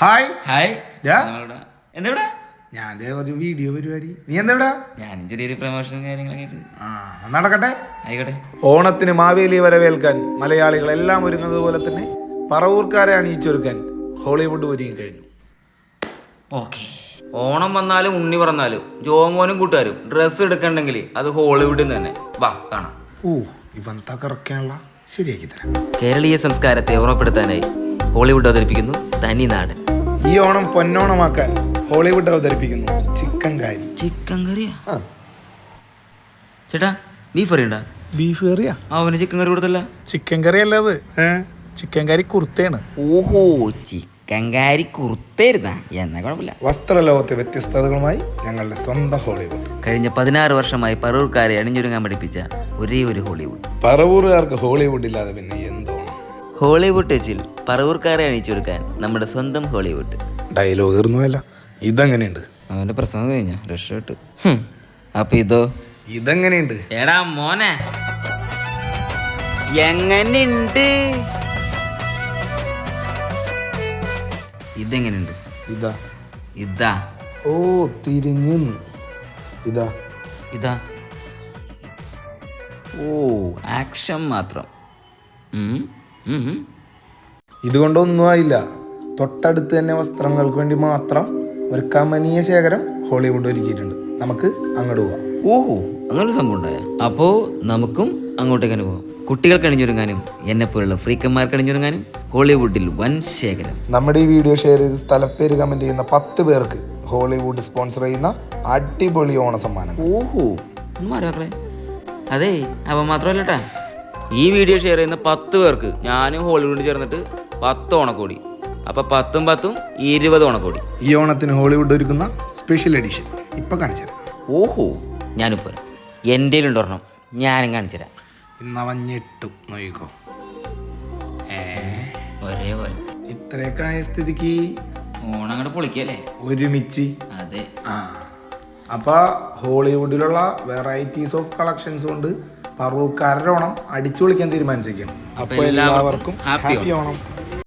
Hi hi എന്താ ഞാൻ ഒരു വീഡിയോ പരിപാടി. നീ എന്താ ഞാൻ ചെറിയൊരു പ്രൊമോഷനും കാര്യങ്ങളൊക്കെ ആ നടക്കട്ടെ. ആയിക്കോട്ടെ. ഓണത്തിന് മാവേലി വരവേൽക്കാൻ മലയാളികൾ എല്ലാം ഒരുങ്ങുന്നത് പോലെ തന്നെ പറവൂർക്കാരെ അണിയിച്ചൊരുക്കാൻ ഹോളിവുഡ് ഒരുങ്ങി കഴിഞ്ഞു. ഓക്കെ ഓണം വന്നാലും ഉണ്ണി പറഞ്ഞാലും ജോമോനും കൂട്ടുകാരും ഡ്രസ്സ് എടുക്കണ്ടെങ്കിൽ അത് ഹോളിവുഡിൽ നിന്ന് തന്നെ. വാ കാണാം. ഓ ഇവൻ തകർക്കാനുള്ള ശരിയാക്കി തരാം. കേരളീയ സംസ്കാരത്തെ ഓർമ്മപ്പെടുത്താനായി ഹോളിവുഡ് അവതരിപ്പിക്കുന്നു തനിനാട് ഈ ഓണം പൊന്നോണമാക്കാൻ ഹോളിവുഡ് അവതരിപ്പിക്കുന്നു. Chicken curry. ചിക്കൻ കറിയാ? ആ. ചേട്ടാ ബീഫ് കറി ഉണ്ടാ? ബീഫ് കറിയാ? അവന് ചിക്കൻ കറി കൊടുത്തല്ല? ചിക്കൻ കറി അല്ല അത് ചിക്കൻ കറി കുർത്തയാണ് ഓഹോ ചിക്കൻ കറി കുർത്തരുന്ന എന്നാ കുഴപ്പമില്ല. വസ്ത്രലോകത്തെ വ്യത്യസ്തതകളുമായി ഞങ്ങളുടെ സ്വന്തം ഹോളിവുഡ്. കഴിഞ്ഞ പതിനാറ് വർഷമായി പറവൂർക്കാരെ അണിഞ്ഞൊരുങ്ങാൻ പഠിപ്പിച്ച ഒരേ ഒരു ഹോളിവുഡ്. പറവൂറുകാർക്ക് ഹോളിവുഡ് ഇല്ലാതെ പിന്നെ എന്തോണം ഹോളിവുഡ് ടച്ചിൽ പറവൂർക്കാരെ അണിയിച്ചൊടുക്കാൻ നമ്മുടെ സ്വന്തം ഹോളിവുഡ്. ഡയലോഗ് തീർന്നുമല്ല ഇതെങ്ങനെയുണ്ട്? അവന്റെ പ്രശ്നം കഴിഞ്ഞ. രക്ഷപ്പെട്ട്. അപ്പൊ ഇതോ? ഇതെങ്ങനെയുണ്ട്? എടാ മോനെ. എങ്ങനെയുണ്ട്? ഇതെങ്ങനെയുണ്ട്? ഇതാ. ഇതാ. ഓ തിരിഞ്ഞു. ഇതാ. ഇതാ. ഓ ആക്ഷൻ മാത്രം. ഇതുകൊണ്ടൊന്നും ആയില്ല. തൊട്ടടുത്ത് തന്നെ വസ്ത്രങ്ങൾക്ക് വേണ്ടി മാത്രം ഒരു കമനീയ ശേഖരം ഹോളിവുഡ് ഒരുക്കിയിട്ടുണ്ട്. നമുക്ക് അങ്ങോട്ട് പോവാം. ഓഹോ അങ്ങനൊരു സംഭവം ഉണ്ടായ? അപ്പോ നമുക്കും അങ്ങോട്ടേക്ക് തന്നെ പോകാം കുട്ടികൾക്ക് അണിഞ്ഞൊരുങ്ങാനും എന്നെ പോലുള്ള ഫ്രീക്കന്മാർക്ക് അണിഞ്ഞൊരുങ്ങാനും ഹോളിവുഡിൽ വൻ ശേഖരം. നമ്മുടെ ഈ വീഡിയോ ഷെയർ ചെയ്ത് സ്ഥലപ്പേര് കമന്റ് ചെയ്യുന്ന പത്ത് പേർക്ക് ഹോളിവുഡ് സ്പോൺസർ ചെയ്യുന്ന അടിപൊളി ഓണ സമ്മാനം ഓഹോ ഒന്ന് അതെ അപ്പൊ മാത്രമല്ലട്ടാ ഈ വീഡിയോ ഷെയർ ചെയ്യുന്ന പത്ത് പേർക്ക് ഞാനും ഹോളിവുഡിൽ ചേർന്നിട്ട് പത്ത് ഓണക്കോടി. അപ്പൊ പത്തും പത്തും ഇരുപത് ഓണക്കോടി. ഈ ഓണത്തിന് ഹോളിവുഡ് ഒരുക്കുന്ന സ്പെഷ്യൽ എഡിഷൻ ഇപ്പൊ കാണിച്ചു തരാം. ഓഹോ ഞാനിപ്പോൾ എന്റെ ഉണ്ടോർണം ഞാനും കാണിച്ചു തരാം. ഇന്നവൻ ഞെട്ടും നോയിക്കോ ഒരേപോലെ ഇത്രയൊക്കെ ആയ സ്ഥിതിക്ക് ഓണം അങ്ങോട്ട് പൊളിക്കല്ലേ? ഒരുമിച്ച്. അതെ. ആ. അപ്പൊ ഹോളിവുഡിലുള്ള വെറൈറ്റീസ് ഓഫ് കളക്ഷൻസ് കൊണ്ട് പറവൂക്കാരുടെ ഓണം അടിച്ചു വിളിക്കാൻ തീരുമാനിച്ചേക്കാണ് അപ്പൊ എല്ലാവർക്കും ഹാപ്പി ഓണം.